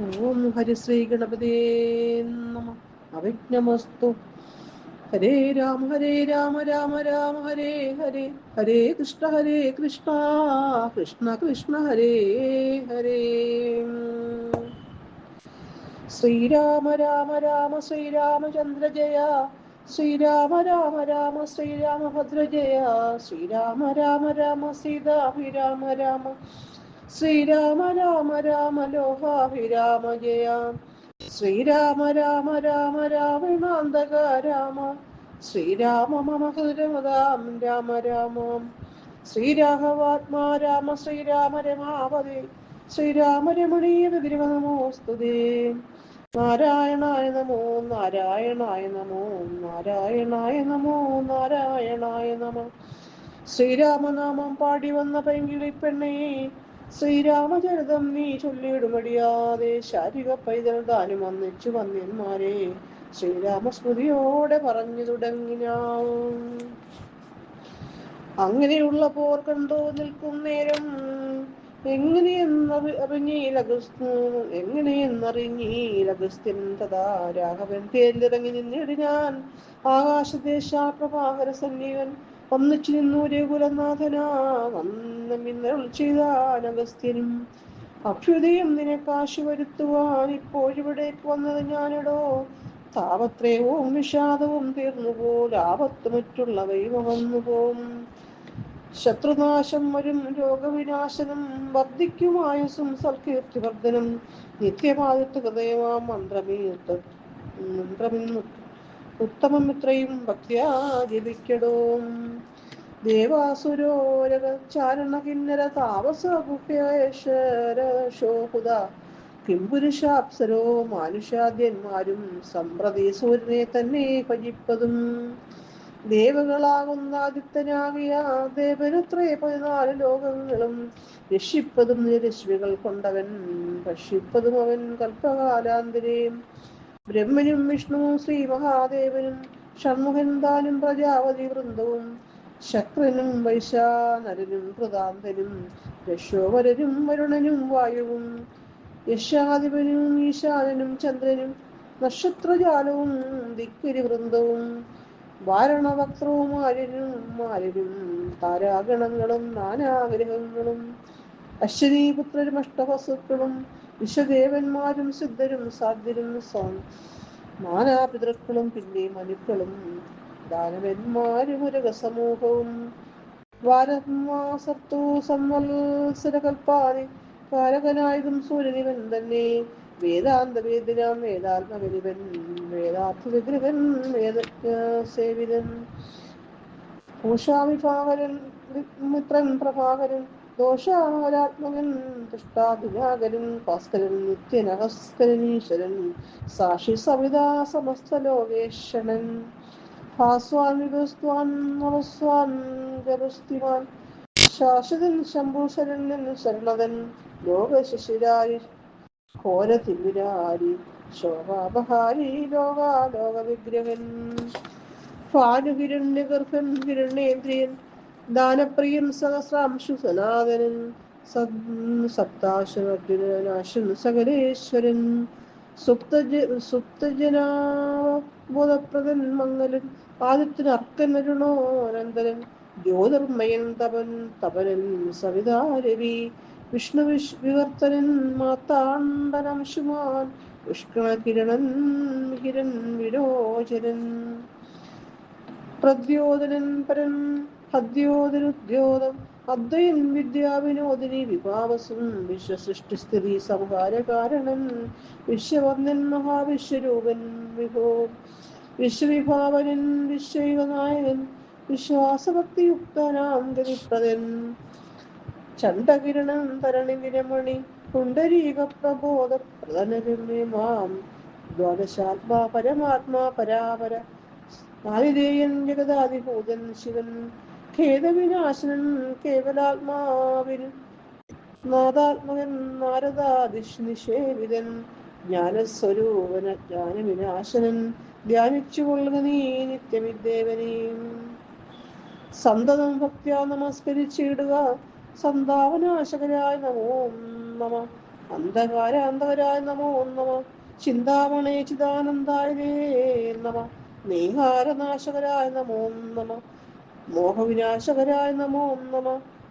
ഓം ഹരിശ്രീ ഗണപതേ നമ. അവിഘ്നമസ്തു. ഹരേ രാമ ഹരേ രാമ രാമ രാമ ഹരേ ഹരേ ഹരേ കൃഷ്ണ ഹരേ കൃഷ്ണ കൃഷ്ണ കൃഷ്ണ ഹരേ ഹരേ. ശ്രീരാമ രാമ രാമ ശ്രീരാമചന്ദ്ര ജയ. ശ്രീരാമ രാമ രാമ ശ്രീരാമഭദ്ര ജയ. ശ്രീരാമ രാമ രാമ സീതാഭിരാമ രാമ. ശ്രീരാമ രാമ രാമ ലോഹാഭിരാമ ജയ. ശ്രീരാമ രാമ രാമ രാവണാന്തക രാമ. ശ്രീരാമ മമ ഹൃദമതാം രാമ രാമ. ശ്രീരാഘവാത്മാ രാമ ശ്രീരാമ രമാവതി ശ്രീരാമ രമണീയ വിഗ്രഹ നാരായണായ നമോ നാരായണായ നമോ നാരായണായ നമോ നാരായണായ നമ. ശ്രീരാമനാമം പാടി വന്ന പെങ്കിളി പെണ്ണേ ശ്രീരാമചരിതം നീ ചൊല്ലിയിടുമടിയാതെ ശാരിക പൈതൽ താനും വന്നിച്ചു വന്നിന്മാരെ ശ്രീരാമസ്മൃതിയോടെ പറഞ്ഞു തുടങ്ങിനാം അങ്ങനെയുള്ള പോർ കണ്ടു നിൽക്കും നേരം. എങ്ങനെയെന്നറി അറിഞ്ഞീലഗസ്തു എങ്ങനെയെന്നറിഞ്ഞീലഗസ്ത്യൻ തഥാ രാഘവൻ തേരിലിറങ്ങി നിന്നിടിനാൻ ആകാശദേശാപ്രഭാകര സന്നിവൻ ഒന്നിച്ചു നിന്നു കുലനാഥനാ വന്ന മിന്നൽ ചെയ്താൻ അഗസ്ത്യനും. അഭ്യുദയം നിനക്കാശു വരുത്തുവാൻ ഇപ്പോഴിവിടേക്ക് വന്നത് ഞാനിടോ. താപത്രയവും വിഷാദവും തീർന്നുപോൽ ആപത്ത് മറ്റുള്ളവയും വന്നുപോം. ശത്രുനാശം വരും രോഗവിനാശനം വർദ്ധിക്കുമായുസും സൽകീർത്തിവർദ്ധനം. നിത്യമാദിത്യ ഹൃദയമാം മന്ത്രമീത്ത് മന്ത്രമിന്ന് ഉത്തമം ഇത്രയും ഭക്തിയാ ജപിക്കടോ കിന്നര താപസ ഗുഹ്യേശ്വരോഹുത കിംപുരുഷാപ്സരോ മാനുഷാദ്യന്മാരും സമ്പ്രതി സൂര്യനെ തന്നെ ഭജിപ്പതും. ദേവകളാകുന്ന ആദിത്യനാകിയ ദേവനത്രേ പതിനാല് ലോകങ്ങളും രക്ഷിപ്പതും നിരശ്മികൾ കൊണ്ടവൻ ഭക്ഷിപ്പതും അവൻ കൽപ്പകാലാന്തരേയും ബ്രഹ്മനും വിഷ്ണുവും ശ്രീ മഹാദേവനും ഷൺമുഖന്താനും പ്രജാപതി വൃന്ദവും ശക്രനും വൈശാനരനും കൃതാന്തനും യശോവരനും വരുണനും വായുവും യശാധിപനും ഈശാനനും ചന്ദ്രനും നക്ഷത്രജാലവും ദിക്കിരി വൃന്ദവും വാരണവക്ത്രവും ആര്യനും മാര്യനും താരാഗണങ്ങളും നാനാഗ്രഹങ്ങളും അശ്വനീപുത്രരും അഷ്ടവസുക്കളും വിശ്വദേവന്മാരും സിദ്ധരും സാധ്യരും മാനാപിതൃക്കളും പിന്നെ മനുക്കളും. ദാനവന്മാരും ഒരു സമൂഹവും വാരമാസർത്തു സംവത്സരകൽപ്പാതി കാരകനായതും സൂര്യനിവൻ തന്നെ. വേദാന്ത വേദിനാം വേദാത്മവിനിവൻ വേദാർത്ഥ വിഗ്രഹൻ വേദ സേവിതൻ ഭൂഷാവിഭാകരൻ മിത്രൻ പ്രഭാകരൻ ദോഷാമരാത്മകൻ ദുഷ്ടാഭിജാകരൻ ഭാസ്കരൻ നിത്യനഹസ്കരനീശ്വരൻ സാക്ഷി സവിതാ സമസ്ത ലോകേശ്വരൻ ഭാസ്വാൻ ശംഭൂശരൻ ശരണതൻ ഹിരണ്യേന്ദ്രിയൻ ദാനപ്രിയൻ സഹസ്രാംശു സനാതനൻ സപ്താശുരനാശൻ സകലേശ്വരൻ സുപ്തജ സുപ്തജനാബോധപ്രദൻ മംഗലൻ ആദിത്യൻ അർക്കൻ അരുണോനന്ദനൻ ജ്യോതിർമയൻ തപൻ തപനൻ സവിതാരവി വിഷ്ണു വിഷ് വിവർത്തനൻ മാത്താണ്ടനംശുമാൻ പുഷ്കണകിരണൻ കിരൺ വിരോചനൻ പ്രദ്യോതനൻ പരൻ ഹദ്യോതരുദ്യോതം അദ്വയൻ വിദ്യാവിനോദിനി വിഭാവസും വിശ്വസൃഷ്ടിസ്ഥിതി സംഹാരകാരണൻ വിശ്വവർണൻ മഹാവിശ്വരൂപൻ വിഭോ വിശ്വവിഭാവനൻ വിശ്വയുഗനായകൻ വിശ്വാസഭക്തിയുക്തനാം ഗതിപ്രദൻ. ചണ്ഡകിരണം തരണി വിരമണി പുണ്ടരീക പ്രബോധ പ്രധാനരമ്യമാം ദ്വാദശാത്മാ പരമാത്മാ പരാപര ആതിഥേയൻ ജഗദാതിഭൂതൻ ശിവൻ. ഖേദവിനാശനൻ കേവലാത്മാവിൻ നാദാത്മകൻ നാരദാദിഷ്നിഷേവിതൻ ജ്ഞാനസ്വരൂപന ജ്ഞാനവിനാശനൻ ധ്യാനിച്ചു കൊള്ളുക നീ നിത്യമിദ്ദേവനെയും സന്തതം ഭക്തിയ നമസ്കരിച്ചിടുക സന്താപനാശകരായ നമോ നമ അന്ധകാര അന്ധകരായ നമോ നമ ചിന്താമണേ ചിദാനന്ദായ നമ നീഹാരനാശകരായ നമോ നമ മോഹവിനാശകരായ നമോ നമ.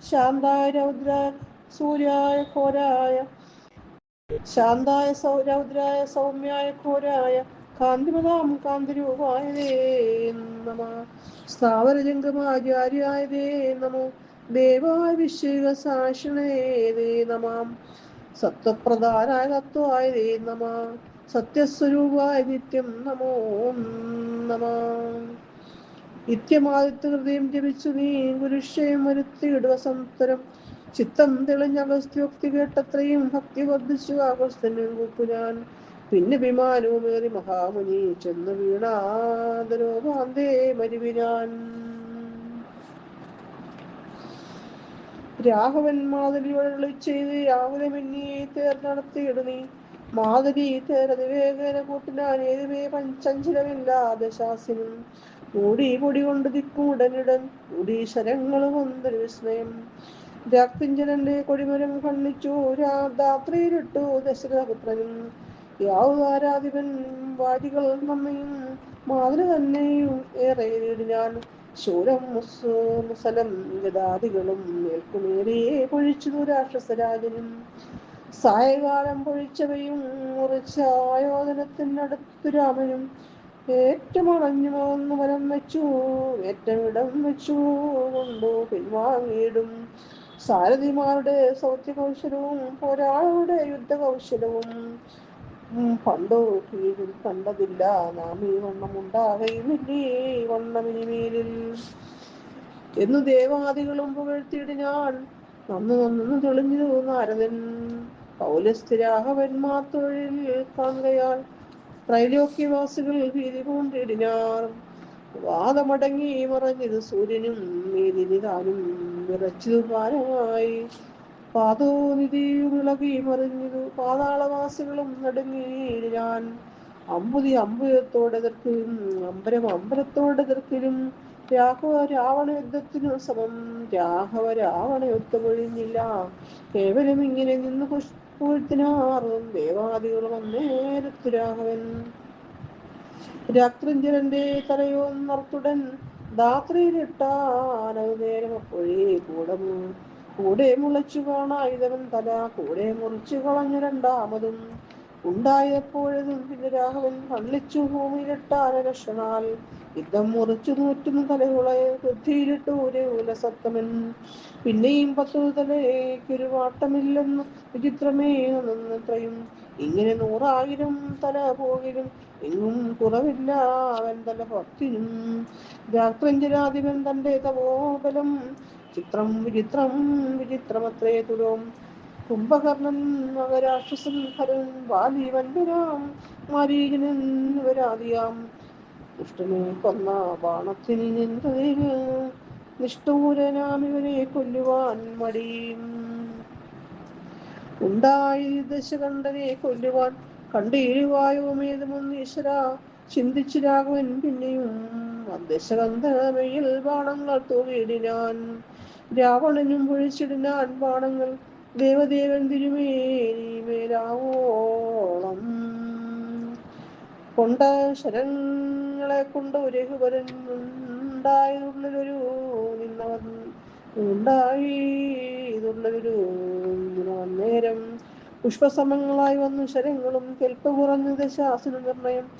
ശാന്തായ രൗദ്രായ സൂര്യായ ഘോരായ. ശാന്തായ രൗദ്രായ സൗമ്യായ ഘോരായ. കാന്തിമതാം കാന്തിരൂപായ നമ. സ്ഥാവരജംഗമാചാര്യായ നമോ. ദേവായ വിശ്വക സാക്ഷിണേ നമാം. സത്വപ്രധാനായ തത്വായ നമ. സത്യസ്വരൂപായ നിത്യം നമോ നമ. നിത്യമാദിത്യ ഹൃദയം ജപിച്ചു നീ ഗുരുക്ഷയം വരുത്തിയിടുക സംതരം ചിത്തം തെളിഞ്ഞ അഗസ്ത്യോക്തി കേട്ടത്രയും ഭക്തി വർദ്ധിച്ചു ആകസ്തനും കൂപ്പു ഞാൻ. പിന്നെ വിമാനവുമേറി മഹാമുനി ചെന്ന് വീണാദരോപാന്തേ മരുവിനാൻ രാഘവൻ മാതലിയോട് ചെയ്ത് രാഹുലമിന്നിയെ മിന്നിയെ തേർ നടത്തിയിടുന്നീ മാതിരി തേർ വേഗന കൂട്ടിനാൻ ഏതുവേ പഞ്ചഞ്ചലമില്ലാതെ ശാസിനും. കൂടി പൊടി കൊണ്ട് ദിക്കൂടനിടൻ ഉടനിടൻ ശരങ്ങളും ഒന്നൊരു വിസ്മയം. രാക്തിഞ്ചനന്റെ കൊടിമരം കണ്ണിച്ചു രാത്രിയിലിട്ടു ദശരഥപുത്രനും. യാവുകാരാധിപൻ വാരികൾ നമ്മയും മാതൃ തന്നെയും ഏറെ നേടിനാൻ ശൂരം മുസലം ഗതാദികളും മേൽക്കുമേറിയെ പൊഴിച്ചു രാക്ഷസരാജനും. സായകാലം പൊഴിച്ചവയും മുറിച്ച ആയോധനത്തിനടുത്തു രാമനും ഏറ്റമണഞ്ഞു ഒന്ന് വരം വെച്ചു ഏറ്റമിടം വെച്ചു കൊണ്ടു പിൻവാങ്ങിയിടും. സാരഥിമാരുടെ സൗത്യകൗശലവും ഒരാളുടെ യുദ്ധകൗശലവും. പണ്ടോ കീഴിൽ കണ്ടതില്ല. നാം ഈ വണ്ണം ഉണ്ടാകയുമില്ലേ? വണ്ണമിനിമേലിൽ എന്ന് എന്നു ദേവാദികളും പുകഴ്ത്തിയിട്ട് ഞാൻ നന്ന് നന്നു തെളിഞ്ഞു നാരദൻ. പൗലസ്ഥിരാഹവന്മാ തൊഴിൽ കാണുകയാൽ ത്രൈലോക്യവാസികൾ ഭീതി പൂണ്ടിടിനാർ വാദമടങ്ങി മറഞ്ഞത് സൂര്യനും നീതിനി താനും വിറച്ചതു ഭാരമായി. പാതോനിധി ഇളകി മറിഞ്ഞതു പാതാളവാസികളും നടുങ്ങിയിടിനാൻ അമ്പുതി അമ്പുയത്തോടെതിർക്കലും അമ്പരം അമ്പലത്തോടെതിർക്കലും രാഘവ രാവണ യുദ്ധത്തിനു സമം രാഘവ രാവണ യുദ്ധമൊഴിഞ്ഞില്ല. കേവലം ഇങ്ങനെ നിന്ന് പുഷ്പത്തിനാറും ദേവാദികളും അന്നേരത്തു രാഘവൻ രാത്രിഞ്ചരന്റെ തലയും നർത്തുടൻ ധാത്രിയിലിട്ടാനത് നേരം അപ്പോഴേ കൂടം. കൂടെ മുളച്ചു കാണായുധവൻ തല കൂടെ മുറിച്ചു കളഞ്ഞു രണ്ടാമതും. ഉണ്ടായപ്പോഴതും പിന്നെ രാഘവൻ കണ്ണിച്ചു ഭൂമിയിലിട്ടാനരക്ഷണാൽ യുദ്ധം മുറിച്ചു നൂറ്റുന്ന തലകളെ ബുദ്ധിയിലിട്ടു ഒരു ഉലസത്തമൻ. പിന്നെയും പത്തു തലയ്ക്കൊരു വാട്ടമില്ലെന്ന് വിചിത്രമേ നിന്നത്രയും. ഇങ്ങനെ നൂറായിരം തല പോകിലും എങ്ങും കുറവില്ല അവൻ തല ഭക്തിനും രാത്രഞ്ജനാധിപൻ തന്റെ തപോബലം. ചിത്രം വിചിത്രം വിചിത്രമത്രേ തുലോം. കുംഭകർണൻ നവരാക്ഷസൻ ഹരൻ വാലി വൻപുരാം മാരീജനൻ വരാതിയാം ദുഷ്ടനെ കൊന്ന ബാണത്തിൽ നിന്നതിന് നിഷ്ഠൂരനാം ഇവരെ കൊല്ലുവാൻ മടിയും. ഉണ്ടായി ദശകണ്ഠനെ കൊല്ലുവാൻ കണ്ടീരുവായുമേതുമെന്ന് ഈശ്വര ചിന്തിച്ചു രാഘവൻ പിന്നെയും ദശകന്ധമയിൽ ബാണങ്ങൾ തൂകിയിടിനാൻ രാവണനും പൊഴിച്ചിടിനാൻ ബാണങ്ങൾ ദേവദേവൻ തിരുമേനിമേലാവോളം കൊണ്ട ശരങ്ങളെ കൊണ്ട് രഘുവരൻ ഉണ്ടായതുള്ളിലൊരു നിന്നവൻ ഉണ്ടായി ഇതുള്ളൊരു നേരം. പുഷ്പസമങ്ങളായി വന്നു ശരങ്ങളും കെൽപ്പ കുറഞ്ഞ ദശാസന നിർണയം.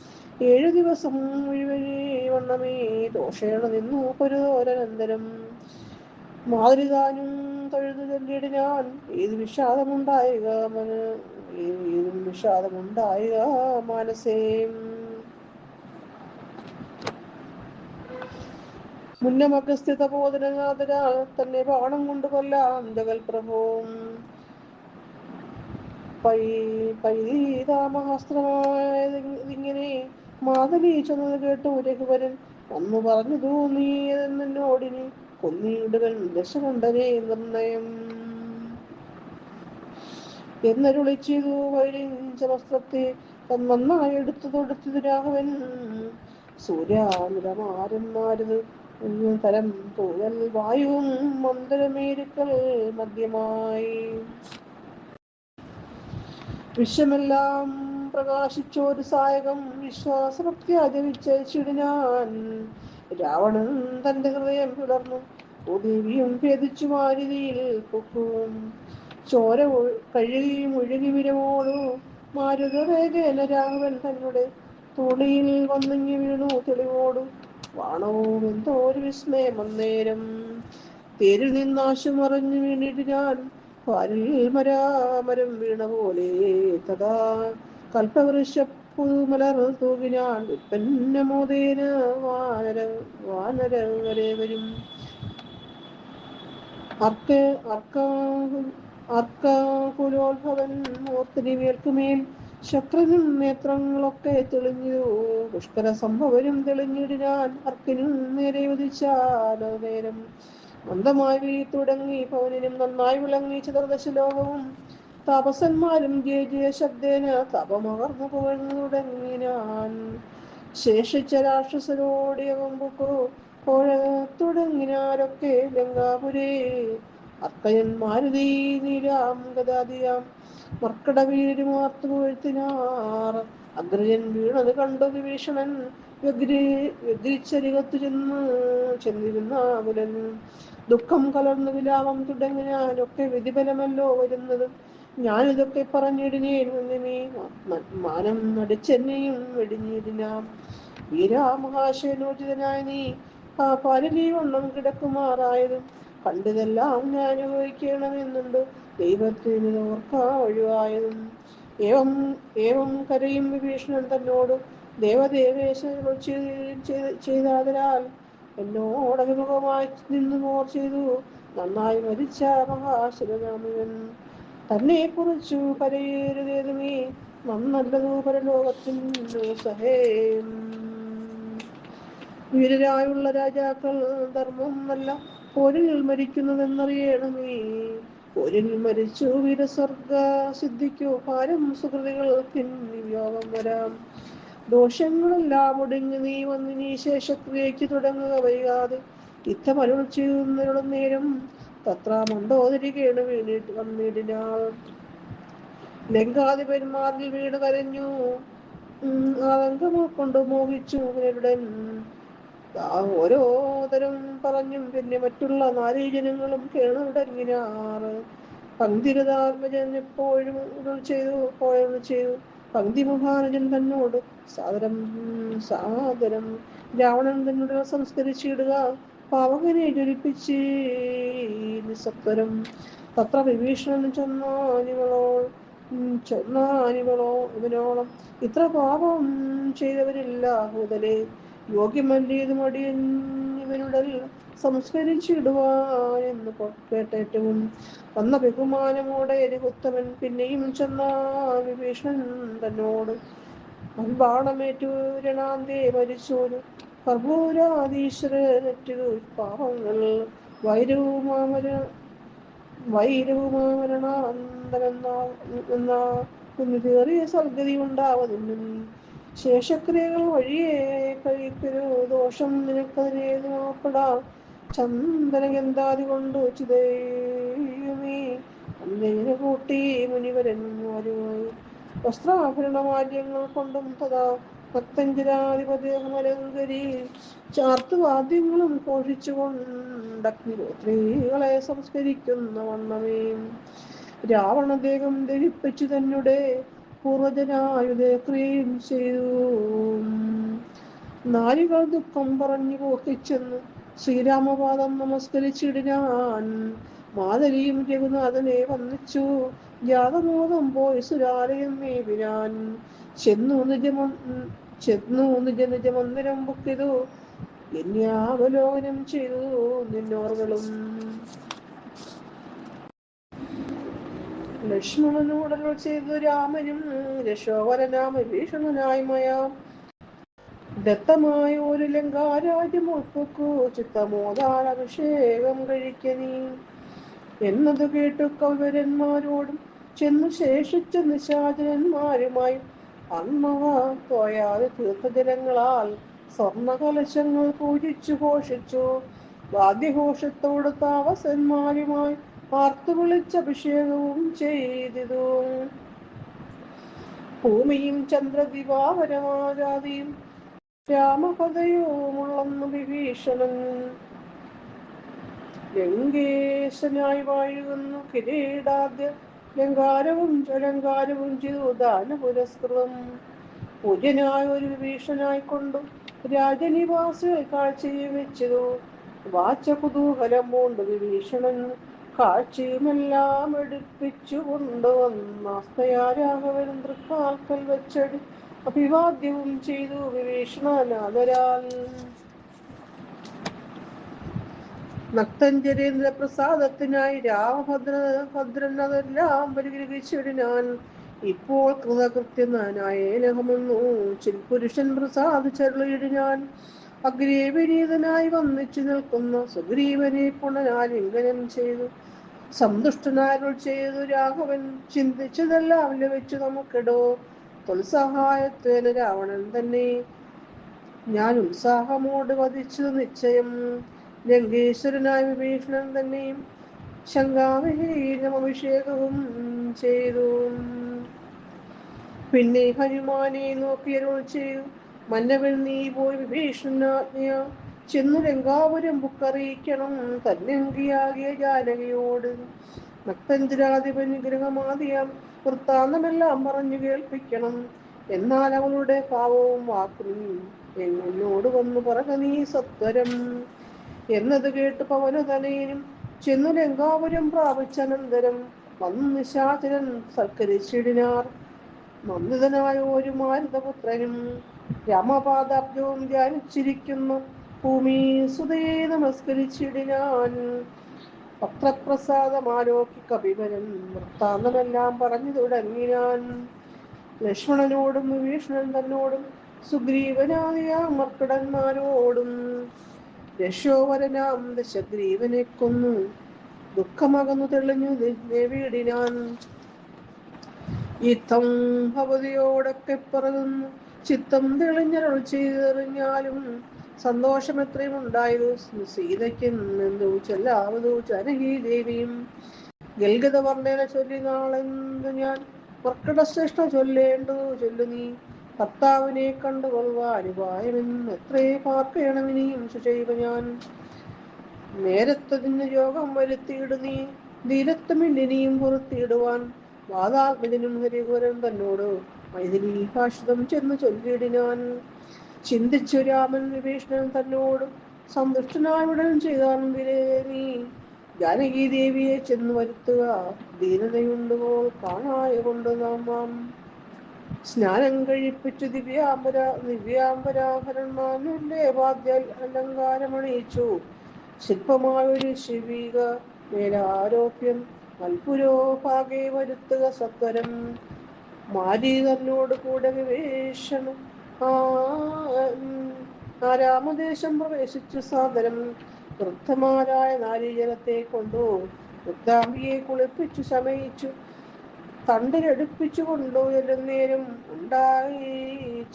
ഏഴു ദിവസം മുഴുവനേ വണ്ണമേ ദോഷേണ നിന്നു പൊരുതോരനന്തരം. മാതൃതാനും തൊഴുതു ചൊല്ലിയിടിനാൻ ഏത് വിഷാദമുണ്ടായുക മന? ഏത് വിഷാദമുണ്ടായുക മാനസേം മുന്നമഗ്രസ്ഥിത ബോധനനാഥരാൽ തന്നെ ബാണം കൊണ്ട് കൊല്ലാം ജഗൽപ്രഭുവും പൈ പൈതാമഹാസ്ത്രമായതിങ്ങനെ മാതലി ചെന്നത് കേട്ടു രഘുവരൻ അന്ന് പറഞ്ഞു നീ കൊന്നിയിടുവൻ ദശകണ്ഠനെ നിർണയം. എന്നരുളി ചെയ്തു വൈരിഞ്ച വസ്ത്രത്തെ നന്നായി എടുത്തു തൊടുത്തത് രാഘവൻ. സൂര്യാമിതമാരന്മാരത് തരം തൂവൽ വായുവും മന്ദരമേരുക്കൾ മദ്യമായി. വിശ്വമെല്ലാം പ്രകാശിച്ചോരു സായകം വിശ്വാസപ്രത്യാചരിച്ചിടിനാൻ രാവണൻ തന്റെ ഹൃദയം പിളർന്നു. ഭൂദേവിയും ഭേദിച്ചു മാരുതിയിൽ പൊക്കും. ചോര കഴുകിയും ഒഴുകി വിരവോടു മാരുതവേഗേന രാഘവൻ തന്നുടെ തുണിയിൽ വന്നിങ്ങി വീണു തെളിവോടു. വാണവും എന്തോ ഒരു വിസ്മയം അന്നേരം. തേരിൽ നിന്നാശു മറഞ്ഞു വീണിട്ട് പാലിൽ മരാമരം വീണ പോലെ തഥാ കൽപ്പവൃക്ഷ പുതുമലർ തൂകി ഞാൻ ഉൽപ്പന്നമോദേന വാനര വാനര വരെ. വരും അർക്ക അർക്ക അർക്കാകുലോത്ഭവൻ മൂർത്തിരിവേൽക്കുമേൽ ശക്രനും നേത്രങ്ങളൊക്കെ തെളിഞ്ഞു. പുഷ്കര സംഭവനും തെളിഞ്ഞിടിനാൻ അർക്കിനും നേരെ ഉദിച്ചാൽ നേരം. മന്ദമായി തുടങ്ങി പവനിനും നന്നായി വിളങ്ങി ചിതർദശലോകവും താപസന്മാരും ജയ ജയ ശബ്ദേന തപമകർന്നു പുകഴ്ന്നു തുടങ്ങിനാൻ ശേഷിച്ച രാക്ഷസരോടിയകുമ്പുക്കു കോഴ തുടങ്ങിനാരൊക്കെ ലങ്കാപുരേ അർക്കയൻ നീരാം ഗതാതിയാം വീണത് കണ്ടു വിഭീഷണൻ. ചെന്ന് ചെന്നിരുന്ന ദുഃഖം കലർന്നു വിലാപം തുടങ്ങിയാലൊക്കെ വിധിഫലമല്ലോ വരുന്നത് ഞാനിതൊക്കെ പറഞ്ഞിടിനേൻ നീ മാനം നടിച്ചെന്നെയും വെടിഞ്ഞിടിനാം. വീരാമഹാശയനോചിതനായ നീ ആ പാലലീ വണ്ണം കിടക്കുമാറായതും കണ്ടതെല്ലാം ഞാൻ അനുഭവിക്കണമെന്നുണ്ട് ദൈവത്തിന് ഓർക്കാ ഒഴിവായതും. ഏവം ഏവം കരയും വിഭീഷണൻ തന്നോട് ദേവദേവേശ ചെയ്താതിരാൽ എന്നോട് നിന്നു മോർ ചെയ്തു. നന്നായി മരിച്ച മഹാശിവനാമകൻ. തന്നെ കുറിച്ചു കരയേരുതേതുമേ നന്നല്ലതു പരലോകത്തിനു സഹേം. വീരരായുള്ള രാജാക്കൾ ധർമ്മം നല്ല പോരിൽ മരിക്കുന്നതെന്നറിയണമേ പോരിൽ മരിച്ചു വീരസ്വർഗ സിദ്ധിക്കോ പാരം സുഹൃതികൾക്കിൻ യോഗം വരാം. ദോഷങ്ങളെല്ലാം ഒടുങ്ങി നീ വന്ന് നീ ശേഷക്രിയയ്ക്ക് തുടങ്ങുക വൈകാതെ. ഇത്തമരുൾ ചെയ്യുന്നതിനുള്ള നേരം തത്ര മണ്ടോദരികേണ് വീണിട്ട് വന്നിടിനാൾ ലങ്കാധിപന്മാരിൽ വീണ് കരഞ്ഞു. ഉം, ആതങ്കം മോഹിച്ചു ഗരുഡൻ ആ ഓരോ തരം പറഞ്ഞും പിന്നെ മറ്റുള്ള നാരീജനങ്ങളും കേണുടങ്ങിനാർ. പന്തിരതാത്മജൻ എപ്പോഴും ചെയ്തു പോയെന്ന് ചെയ്തു. പങ്ക്തി മഹാരജൻ തന്നോട് സാദരം സാദരം രാവണൻ തന്നോട് സംസ്കരിച്ചിടുക. പാവകനെ ജ്വലിപ്പിച്ച് നിസ്സത്വരം തത്ര വിഭീഷണൻ ചെന്നാനികളോ ചെന്നാനികളോ ഇവനോളം. ഇത്ര പാപം ചെയ്തവരില്ല ഭൂതലെ. യോഗ്യമല്ലേത് മടിയൻ ഇവനുടൽ സംസ്കരിച്ചിടുവാൻ എന്ന് കേട്ടേറ്റവും. വന്ന ബഹുമാനമോടെ എരികുത്തവൻ പിന്നെയും ചെന്നാ വിഭീഷണൻ തന്നോട്. ബാണമേറ്റു രണാന്തേ മരിച്ചോരു കർപ്പൂരാധീശ്വരറ്റു പാപങ്ങൾ വൈരവുമാമര വൈരവുമാമരണാന്തമെന്ന കുഞ്ഞുതേറിയ സൽഗതി ഉണ്ടാവതിനും ശേഷക്രിയകൾ വഴിയേ കഴിക്കൊരു ദോഷം നിനക്കതിനേതുമാപ്പെടാം ചന്ദനഗന്ധാതി കൊണ്ട് ചിതയുമേ. അന്നേനെ കൂട്ടി മുനിവരന്മാരുമായി വസ്ത്രാഭരണമാല്യങ്ങൾ കൊണ്ടും തഥാ ഭക്തഞ്ചരാധിപതിമലങ്കരി ചാർത്തുവാദ്യങ്ങളും ഘോഷിച്ചുകൊണ്ടഗ്നിഹോത്രികളെ സംസ്കരിക്കുന്ന വണ്ണമേ. രാവണദേഹം ദഹിപ്പിച്ചു തന്നെ പൂർവജനായുധക്രിയയും ചെയ്തു. നാരികൾ ദുഃഖം പറഞ്ഞു പോക്കിച്ചെന്ന്. ശ്രീരാമപാദം നമസ്കരിച്ചിടിനാൻ. മാതരിയും രഘുനാഥനെ വന്നിച്ചു ജാതമോദം പോയി സുരാലയം മേവിനാൻ. ചെന്നു നിജമ ചെന്നു നിജ നിജ മന്ദിരം ബുക്കിതു എന്നെ ചെയ്തു നിന്നോർകളും ലക്ഷ്മണനോടല്ലോ ചെയ്തു രാമനും രശോവരനാമ ഭീഷണനായി മയാം. ദത്തമായ ഒരു ലങ്കാരാജ്യം ചിത്തമോദാരഭിഷേകം കഴിക്കനീ എന്നത് കേട്ടു കൗരന്മാരോടും ചെന്നു ശേഷിച്ച നിശാചരന്മാരുമായി അന്മവ പോയാൽ തീർത്ഥജലങ്ങളാൽ സ്വർണകലശങ്ങൾ പൂജിച്ചു ഘോഷിച്ചു. വാദ്യഘോഷത്തോട് താമസന്മാരുമായി പാർത്തു വിളിച്ചഭിഷേകവും ചെയ്തിതു. ഭൂമിയും ചന്ദ്രദിവാകരമാരാതിയും രാമപദയുമുള്ളന്നു വിഭീഷണൻ. ലങ്കേശനായി വാഴുന്നു കിരീടാദ്യ ലങ്കാരവും ചലങ്കാരവും ചെയ്തു. ദാന പുരസ്കൃതം പൂജനായ ഒരു വിഭീഷണായിക്കൊണ്ടു രാജനിവാസികൾ കാഴ്ചയും വെച്ചതു. വാച്ച കുതൂഹലം പൂണ്ട്. വിഭീഷണൻ കാഴ്ചയുമെല്ലാം എടുപ്പിച്ചു കൊണ്ടുവന്നാസ്തയാ രാഘവൻ തൃക്കാൽക്കൽ വെച്ചടി അഭിവാദ്യവും ചെയ്തു. വിഭീഷണനാദരാൽ നക്തഞ്ചരേന്ദ്ര പ്രസാദത്തിനായി രാമഭദ്ര ഭദ്രനതെല്ലാം പരിഗ്രഹിച്ചിടിനാൻ ഇപ്പോൾ കൃതകൃത്യനായേനഹമെന്നു ചിൽപുരുഷൻ പ്രസാദിച്ചരുളിയിടി ഞാൻ അഗ്രേ വിനീതനായി വന്നിച്ചു നിൽക്കുന്ന സുഗ്രീവനെ പുണരാലിംഗനം ചെയ്തു. സന്തുഷ്ടനാരുൾ ചെയ്തു രാഘവൻ ചിന്തിച്ചതെല്ലാം ലഭിച്ചു നമുക്കിടോ. തൊൽസഹായത്വേന രാവണൻ തന്നെ. ഞാൻ ഉത്സാഹമോട് വധിച്ചു നിശ്ചയം. ലങ്കേശ്വരനായ വിഭീഷണൻ തന്നെയും ശങ്കാവിഹീനം അഭിഷേകവും ചെയ്തു. പിന്നെ ഹനുമാനെ നോക്കിയരുൾ ചെയ്തു. മന്നവൻ നീ പോയി വിഭീഷണാജ്ഞ ചെന്നു ലങ്കാപുരം ബുക്കറിയിക്കണം. തന്നങ്കിയാകിയ ജാനകിയോട് നക്തഞ്ചരാധിപൻ ഗ്രഹമാദിയാം വൃത്താന്തമെല്ലാം പറഞ്ഞു കേൾപ്പിക്കണം. എന്നാൽ അവളുടെ ഭാവവും വാക്കും എന്നോട് വന്നു പറക നീ സത്വരം. എന്നത് കേട്ട് പവനതനയനും ചെന്നു ലങ്കാപുരം പ്രാപിച്ചനന്തരം വന്നു നിശാചരൻ സൽക്കരിച്ചിടിനാർ. നന്ദിതനായ ഒരു മാരുതപുത്രനും രാമപാദാബ്ജവും ധ്യാനിച്ചിരിക്കുന്നു. ഭൂമി സുതയെ നമസ്കരിച്ചിടിനാൻ. പത്രപ്രസാദമാലോക്കി കപിവരൻ വൃത്താന്തമെല്ലാം പറഞ്ഞു തുടങ്ങിനാൻ. ലക്ഷ്മണനോടും വിഭീഷണൻ തന്നോടും സുഗ്രീവനായ മർക്കടന്മാരോടും യശോവരനാം ദശഗ്രീവനെ കൊന്നു. ദുഃഖമകന്നു തെളിഞ്ഞു ദേവിയിടിനാൻ യുദ്ധം ഭവതിയോടൊക്കെ പറയുന്നു ചിത്തം തെളിഞ്ഞരുൾ ചെയ്തെറിഞ്ഞാലും സന്തോഷം എത്രയും ഉണ്ടായത് സീതയ്ക്കും എന്തു ചൊല്ലാവതു ജനകീ ദേവിയും ഗൽഗത വർണേന ചൊല്ലി നാളെന്ത് ഞാൻ? കർക്കിടശ്രേഷ്ഠ ചൊല്ലേണ്ടതു ചൊല്ലു നീ ഭർത്താവിനെ കണ്ടുകൊള്ളുവാൻ ഉപായമെന്ന് എത്രേ പാർക്കയണമിനിയും ചെയ്വ ഞാൻ. നേരത്തതിന് യോഗം വരുത്തിയിടു നീ ധീരത്വമില്ലിനിയും പുറത്തിയിടുവാൻ വാതാത്മജനും ഹരികുരൻ തന്നോട് മൈഥിലി ചെന്ന് ചൊല്ലിയിടിനാൻ. ചിന്തിച്ചു രാമൻ വിഭീഷണൻ തന്നോട് സന്തുഷ്ടനായുടൻ ചെയ്താൻ നീ ജാനകി ദേവിയെ ചെന്ന് വരുത്തുക ദീനതയുണ്ടുപോൾ കാണായ കൊണ്ട് നാം സ്നാനം കഴിപ്പിച്ചു ദിവ്യാംബര ദിവ്യാംബരാഭരണമാനുല്ലേ വാദ്യ അലങ്കാരമണിയിച്ചു ശില്പമായൊരു ശിവിക മേലാരോപ്യം മൽപുരോ ഭാഗെ വരുത്തുക സത്വരം. മാരി തന്നോട് കൂടെ വിവേഷണം ആ രാമദേശം പ്രവേശിച്ചു സാദരം. വൃദ്ധമാരായ നാരീജനത്തെ കൊണ്ടു വൃദ്ധാംബിയെ കുളിപ്പിച്ചു ശമയിച്ചു. തണ്ടിലടുപ്പിച്ചു കൊണ്ടു ഉണ്ടായി.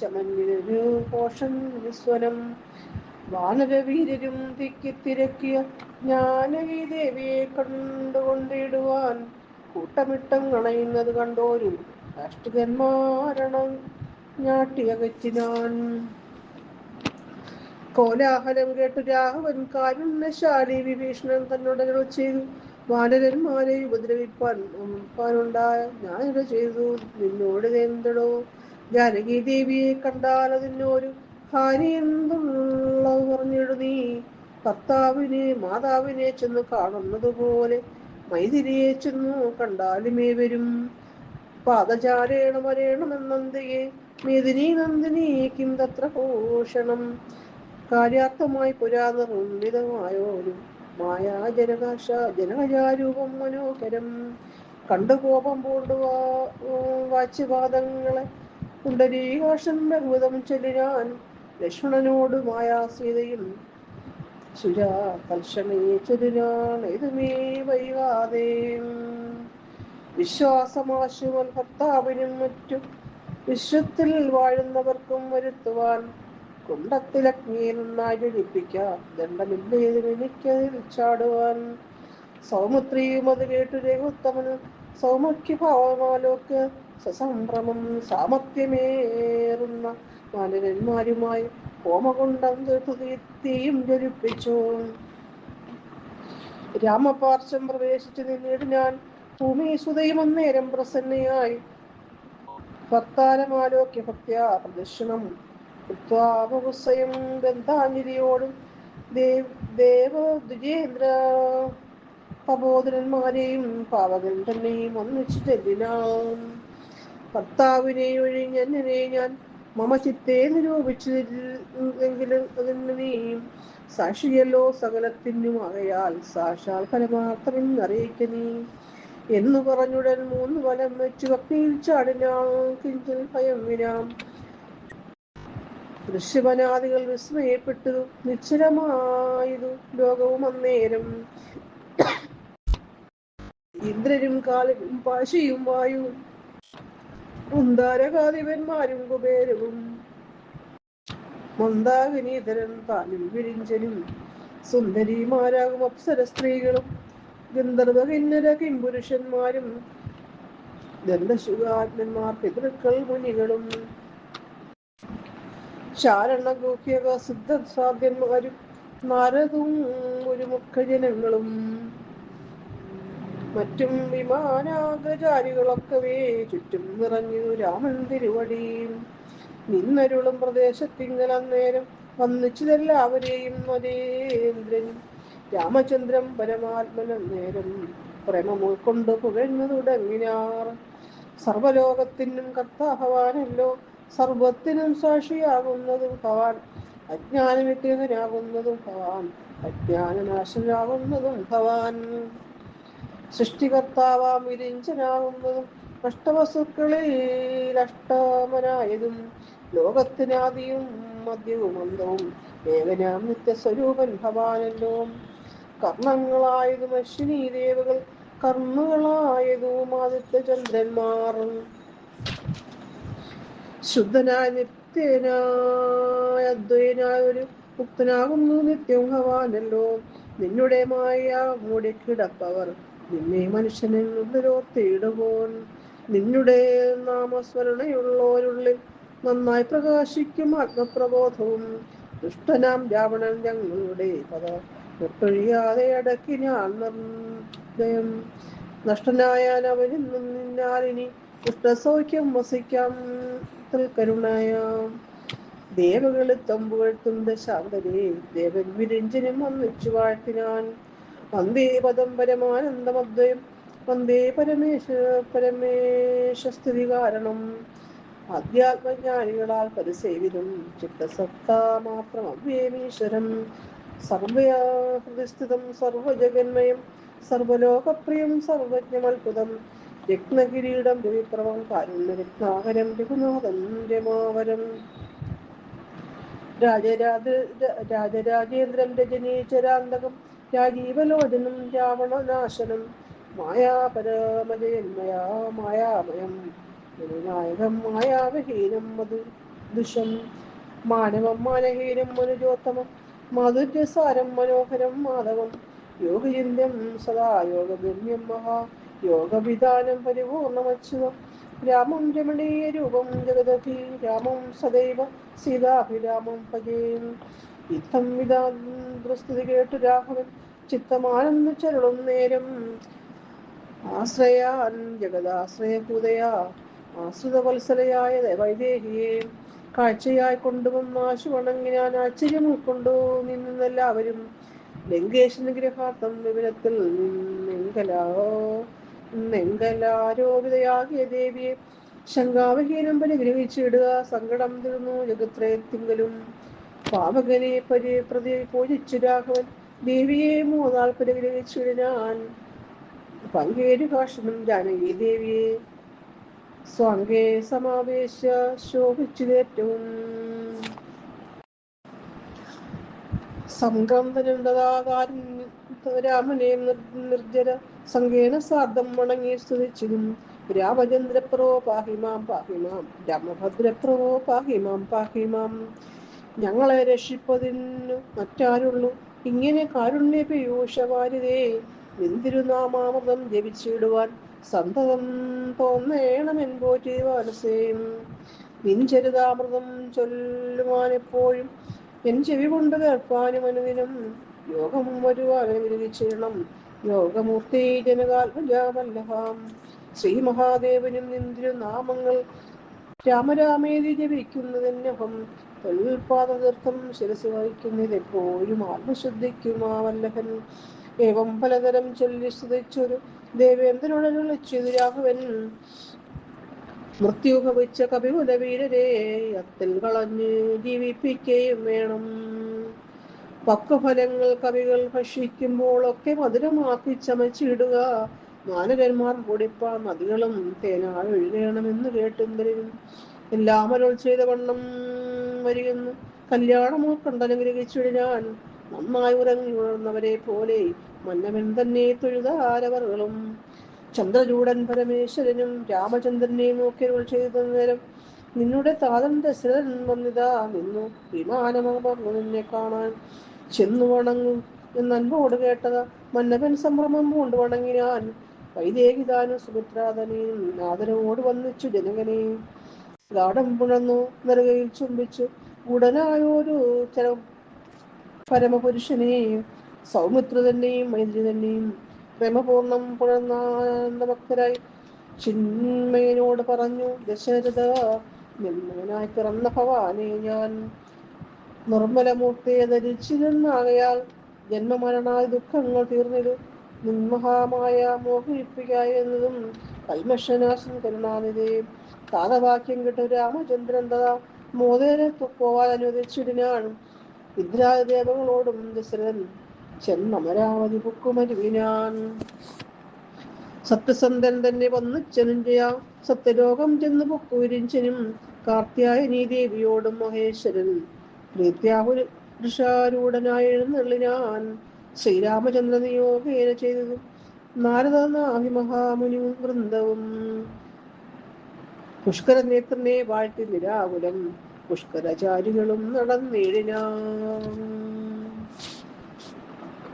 ചമഞ്ഞൊരു പോഷൻ വിസ്വനം വാനരവീരരും തിക്കി തിരക്കിയ ജ്ഞാനവി ദേവിയെ കണ്ടുകൊണ്ടിടുവാൻ കൂട്ടമിട്ടം കണയുന്നത് കണ്ടോരു രാഷ്ട്രികന്മാരണം ഞാട്ടിയകറ്റിനാൻ. കോലാഹലം കേട്ടു രാഘവൻ കാരുണ്യശാലി വിഭീഷണൻ തന്നോട് ചെയ്തു. വാനരന്മാരെ ഉപദ്രവിപ്പാൻ ഞാൻ ഞാനിത് ചെയ്തു. നിന്നോട് എന്തടോ ജാനകി ദേവിയെ കണ്ടാൽ അതിനൊരു ഹാനി എന്തുള്ളത് പറഞ്ഞിടു നീ. ഭർത്താവിനെ മാതാവിനെ ചെന്ന് കാണുന്നതുപോലെ മൈതിരിയെ ചെന്നു കണ്ടാലുമേ വരും. പാദചാരേണ വരേണമെന്നന്തിയെ മേദിനി നന്ദിനി കിം തത്ര ഭൂഷണം കാര്യാർത്ഥമായി പുരാ നിർമ്മിതമായോരും മായാ ജനകാശ ജനകജാരൂപം മനോഹരം. കണ്ടു കോപം പൂണ്ടു വാച്യപാദങ്ങളെ കുണ്ടരീകാശം ഭഗവതം ചൊല്ലിനാൻ ലക്ഷ്മണനോട് മായാസീതയും. സുജാ തൽക്ഷണേ ചൊല്ലിനാൻ ഇതുമേ വൈകാതെ. വിശ്വാസമാശുവൽ ഭർത്താവിനും മറ്റും വിശ്വത്തിൽ വാഴുന്നവർക്കും വരുത്തുവാൻ കുണ്ടത്തിലഗ്നിയെ നന്നായി ജ്വലിപ്പിക്കാം ദണ്ഡമില്ലേതും എനിക്ക് ചാടുവാൻ സൗമിത്രിയും അത് കേട്ടു രഘുത്തമന് സൗമുഖ്യ ഭാവമാലോക്ക് സസംഭ്രമം സാമർത്ഥ്യമേറുന്ന മാലിനന്മാരുമായി ഹോമകുണ്ടം തീയും ജ്വലിപ്പിച്ചു. രാമപാർശ്വം പ്രവേശിച്ച് നിന്നിട്ട് ഞാൻ ഭൂമി സുതയും അന്നേരം പ്രസന്നയായി. ഭക്താരമാലോക്യ ഭക്തിയ പ്രദക്ഷിണം. കൃത്വാപുസ്വയം ബന്ധാഞ്ജലിയോടും ദേവ ദ്വിജേന്ദ്ര തപോധനന്മാരെയും പാവകൻ തന്നെയും ഒന്നിച്ചു ചെല്ലിനാം ഭർത്താവിനെ ഒഴിഞ്ഞെന്നെ ഞാൻ മമ ചിത്തെ നിരൂപിച്ചെങ്കിലും അതിന് സാക്ഷിയല്ലോ സകലത്തിനും ആകയാൽ. സാക്ഷാൽ ഫലമാത്രം നീ. എന്നു പറഞ്ഞുടൻ മൂന്ന് വലം വെച്ച് ഭക്തിയിൽ ചാടിനാ. കിഞ്ചൽ ഭയം വിനാം. ദൃശ്യവനാദികൾ വിസ്മയപ്പെട്ടു. നിശ്ചലമായതു ലോകവും അന്നേരം. ഇന്ദ്രനും കാലനും പാശിയും വായു. മുന്താരകാധിപന്മാരും കുബേരവും. മന്ദാകിനീധരൻ താനും വിരിഞ്ചനും. സുന്ദരിമാരാകും അപ്സര സ്ത്രീകളും. ഗന്ധർവ കിന്നര കിംപുരുഷന്മാരും. ദന്തശുഗാത്മന്മാർ പിതൃക്കൾ മുനികളും. ശാരണഗോഹ്യക സിദ്ധസാധ്യന്മാരും നാരദും ഒരു മുഖജനങ്ങളും മറ്റും വിമാനാഗചാരികളൊക്കെ ചുറ്റും നിറഞ്ഞു രാമൻ തിരുവടി. നിന്നരുളും പ്രദേശത്തിങ്കൽ അന്നേരം വന്നിച്ചതെല്ലാവരെയും നരേന്ദ്രൻ. രാമചന്ദ്രൻ പരമാത്മൻ നേരം പ്രേമം ഉൾക്കൊണ്ട് പുകഴ്ന്നു തുടങ്ങിനാർ സർവലോകത്തിനും കർത്താഭവാനല്ലോ സർവത്തിനും സാക്ഷിയാകുന്നതും ഭവാൻ. അജ്ഞാനവിഗ്രഹനാകുന്നതും ഭവാൻ. അജ്ഞാനനാശനാകുന്നതും ഭവാൻ. സൃഷ്ടികർത്താവാം വിരിഞ്ചനാകുന്നതും നഷ്ടവസ്തുക്കളിൽ അഷ്ടമനായതും ലോകത്തിനാദിയും മദ്യവും അന്തവും ഏകനാം നിത്യസ്വരൂപൻ ഭവാനല്ലോ. കർണങ്ങളായതും അശ്വിനി ദേവകൾ കർമ്മങ്ങളായതും ആദിത്യ ചന്ദ്രന്മാർ ശുദ്ധനായ നിത്യനായ അദ്വൈനായ ഒരു മുക്തനാകുന്നു നിത്യവും ഭവാനല്ലോ. നിന്നുടെ മായ മൂടിക്കിടപ്പവർ നിന്നെ മനുഷ്യനെന്നുള്ളോർത്തിടുപോൻ നിന്നുടെ നാമസ്മരണയുള്ളവരുള്ളിൽ നന്നായി പ്രകാശിക്കും ആത്മപ്രബോധവും. ദുഷ്ടനാം രാവണൻ ഞങ്ങളുടെ പദ. ഒട്ടൊഴിയാതെ അടക്കി ഞാൻ നിർദ്ദയം നഷ്ടനായാൽ അവനിൽ നിന്നാലിനി ദുഷ്ടസൗഖ്യം വസിക്കാം. കരുണയാം. ദേവകളെ തമ്പുകഴ്ത്തും ദശാന്തരേ ദേവൻ വിരഞ്ജനം വന്നിച്ചു വാഴ്ത്തിനാൻ. വന്ദേ പദം പരമാനന്ദമദ്വയം വന്ദേ പരമേശ പരമേശസ്തുതി കാരണം അധ്യാത്മജ്ഞാനികളാൽ പരിസേവിതം ചിത്തസത്ത മാത്രം അവ്യേമീശ്വരം സർവഹൃദയസ്ഥിതം സർവജഗന്മയം സർവലോകപ്രിയം സർവജ്ഞമത്ഭുതം. രത്നകിരീടം രവിപ്രവം കാരുണ്യരത്നാകരം രഘുനാഥം രമാവരം. രാജരാജ രാജരാജേന്ദ്രൻ രജനീചരാന്തകം രാജീവലോചനം രാവണനാശനം മായാപരാമജയന്മയാ മായാമയം മായാവഹീനം മധു ദുഷം മാനവം മാനഹീനം മനുജോത്തമം മാധുര്യസാരം മനോഹരം മാധവം യോഗചിന്യം സദാ യോഗഗമ്യം മഹാ യോഗവിധാനം പരിപൂർണമച്യുതം. രാമം രമണീയ രൂപം ജഗദധി രാമം സദൈവ സീതാഭിരാമം ഭജേം ഇത്തം വിധാന്തസ്തുതി കേട്ടു രാഘവൻ ചിത്തമാനന്ദ ചരണം നേരം. ആശ്രയാൻ ജഗദാശ്രയഭൂതയാ ആശ്രിത വത്സലയായ വൈദേഹിയെ കാഴ്ചയായി കൊണ്ടുവന്ന ആശു വണങ്ങിനാൻ ആശ്ചര്യം ഉൾക്കൊണ്ടു നിന്നെല്ലാവരും. ലങ്കേഷ് നിഗ്രഹാർത്ഥം വിവരത്തിൽ നിന്നെങ്കലാ. നെങ്കലാരോപിതയാകിയ ദേവിയെ ശങ്കാവഹീനം പരിഗ്രഹിച്ചിടുക സങ്കടം തീർന്നു ജഗത്രയത്തിങ്കലും പാവകനെ പരി പ്രതി പൂജിച്ചു രാഘവൻ ദേവിയെ മൂന്നാൾ പരിഗ്രഹിച്ചിടാൻ പങ്കേരു ഭാഷണം ജാനകി ദേവിയെ. സ്വാംഗേ സമാവേശ ശോഭിച്ചതേറ്റവും സംക്രന്ദനം തഥാകാരൻ രാമനെ നിർജര സങ്കേന സാർദ്ധം വണങ്ങി സ്തുതിച്ചിരും രാമചന്ദ്രപ്രോ പാഹിമാം പാഹിമാം രാമഭദ്രപ്രോ പാഹിമാം. പാഹിമാം ഞങ്ങളെ രക്ഷിപ്പതിന് മറ്റാരുള്ളൂ? ഇങ്ങനെ കാരുണ്യ പീയൂഷവാരിതേ നിന്തിരുനാമാമൃതം ജപിച്ചിടുവാൻ സന്തതം തോന്നേണമെൻ പോറ്റി മനസ്സേയും നിഞ്ചരിതാമൃതം ചൊല്ലുവാനെപ്പോഴും എൻ ചെവി കൊണ്ട് കേൾപ്പാനും അനുദിനം യോഗം വരുവാനും വിരവിച്ചേരണം യോഗമൂർത്തി ജനകാത്മജാവല്ലഭാം ശ്രീ മഹാദേവനും നിന്തിരുനാമങ്ങൾ രാമരാമേതി ജപിക്കുന്നതിനഹം തൊഴിൽപാദതീർത്ഥം ശിരസ് വഹിക്കുന്നതെപ്പോഴും ആത്മശ്രദ്ധിക്കുമാവല്ലഭൻ ഏവം പലതരം ചൊല്ലി സ്തുതിച്ചൊരു ദേവേന്ദ്രനോടൊളിച്ചതു രാഘവൻ മൃത്യുഭവിച്ച കപികുല വീരരെ അത്തിൽ കളഞ്ഞ് ജീവിപ്പിക്കുകയും വേണം. പക്വഫലങ്ങൾ കവികൾ ഭക്ഷിക്കുമ്പോഴൊക്കെ മധുരമാക്കി ചമച്ചിടുക. മാനകന്മാർ പൊടിപ്പാ നദികളും തേനാൾ എഴുതണമെന്ന് കേട്ടുന്തരും എല്ലാം അരുൾ ചെയ്ത വണ്ണം വരികുന്നു കല്യാണമോ കണ്ടനുഗ്രഹിച്ചിടാൻ നന്നായി ഉറങ്ങി ഉണർന്നവരെ പോലെ മന്നവൻ തന്നെ തൊഴുതാരവറുകളും ചന്ദ്രചൂടൻ പരമേശ്വരനും രാമചന്ദ്രനെ നോക്കിയരുൾ ചെയ്ത നേരം നിന്നുടെ താതൻ ദശരഥൻ വന്നിതാ. നിന്നു വിമാനമാകുന്നു നിന്നെ കാണാൻ ചെന്നു വണങ്ങും എന്ന് കേട്ടത്. മന്നവൻ സംഭ്രമം കൊണ്ട് വണങ്ങിനാൻ. വൈദേഹിതാനും സുമിത്രാതനെയും നാദനോട് വന്നിച്ചു ജനകനെയും ഗാഠം പുണർന്നു നെറുകയിൽ ചുംബിച്ചു. ഉടനായൊരു ചരം പരമപുരുഷനെയും സൗമിത്രതന്നെയും മൈത്രി തന്നെയും പ്രേമപൂർണം പുണർന്നാനന്ദഭക്തരായി ചിന്മയനോട് പറഞ്ഞു ദശരഥ നിന്നവനായി പിറന്ന ഭവാനെ ഞാൻ നിർമ്മലമൂർത്തിയെ ധരിച്ചിരുന്നാകയാൽ ജന്മമരണായ ദുഃഖങ്ങൾ തീർന്നിടും നിന്മഹാമായ മോഹിപ്പിക്കുക എന്നതും കൽമഷനാശൻ കരുണാനിധി. താതവാക്യം കിട്ടു രാമചന്ദ്രൻ തഥാ മോദേനെ പോവാൻ അനുവദിച്ചിടിനാണ് വിദ്രാദേവങ്ങളോടും ദശരഥൻ ചെന്നമരാവതി പുക്കുമരുവിനാൻ. സത്യസന്ധൻ തന്നെ വന്നു ചെനുജയ സത്യലോകം ചെന്ന് പൊക്കുരിഞ്ചനും കാർത്യായനീ ദേവിയോടും മഹേശ്വരൻ പ്രീത്യാപുരുഷാരൂഢനായി എഴുന്നള്ളിനാൻ ശ്രീരാമചന്ദ്ര നിയോഗേന ചെയ്തതും മഹാമുനി വൃന്ദവും. പുഷ്കര നേത്രനെ വാഴ്ത്തി നിരാകുലം പുഷ്കരചാരികളും നടന്നേഴിനാ.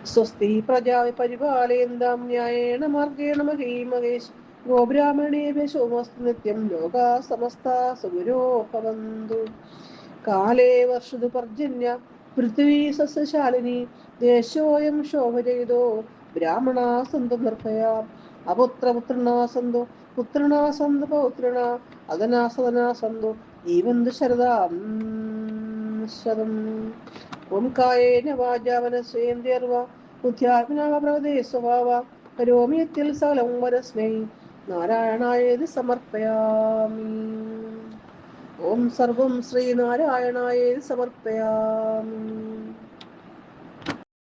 സ്വസ്തി പ്രജാ പരിപാലയന്താം ന്യായേണ മാർഗേണ മഹീമഹേഷ് ഗോബ്രാഹ്മണേഭ്യ സോമസ്തു നിത്യം ലോകാ സമസ്ത സുഗുരോ ഭവന്തു. കാലേ വർഷതു പർജന്യ പൃഥ്വീ സസ്യശാലിനി ദേശോയം ശോഭരയിതോ ബ്രാഹ്മണാ സന്തു നിർഭയാ അപുത്രപുത്രണാ സന്തു പുത്രണാ സന്തു പൗത്രണ അദനാ സദനാ സന്തു ജീവന്തു ശരദാം ശതം ഓം കായേന ബുദ്ധ്യാത്മനാഭ്രവതേ സ്വഭാവ. കരോമിയത്തിൽ സകലം വരസ്മൈ. നാരായണായത് സമർപ്പയാമി. ഓം സർവം ശ്രീനാരായണായ സമർപ്പയാമി.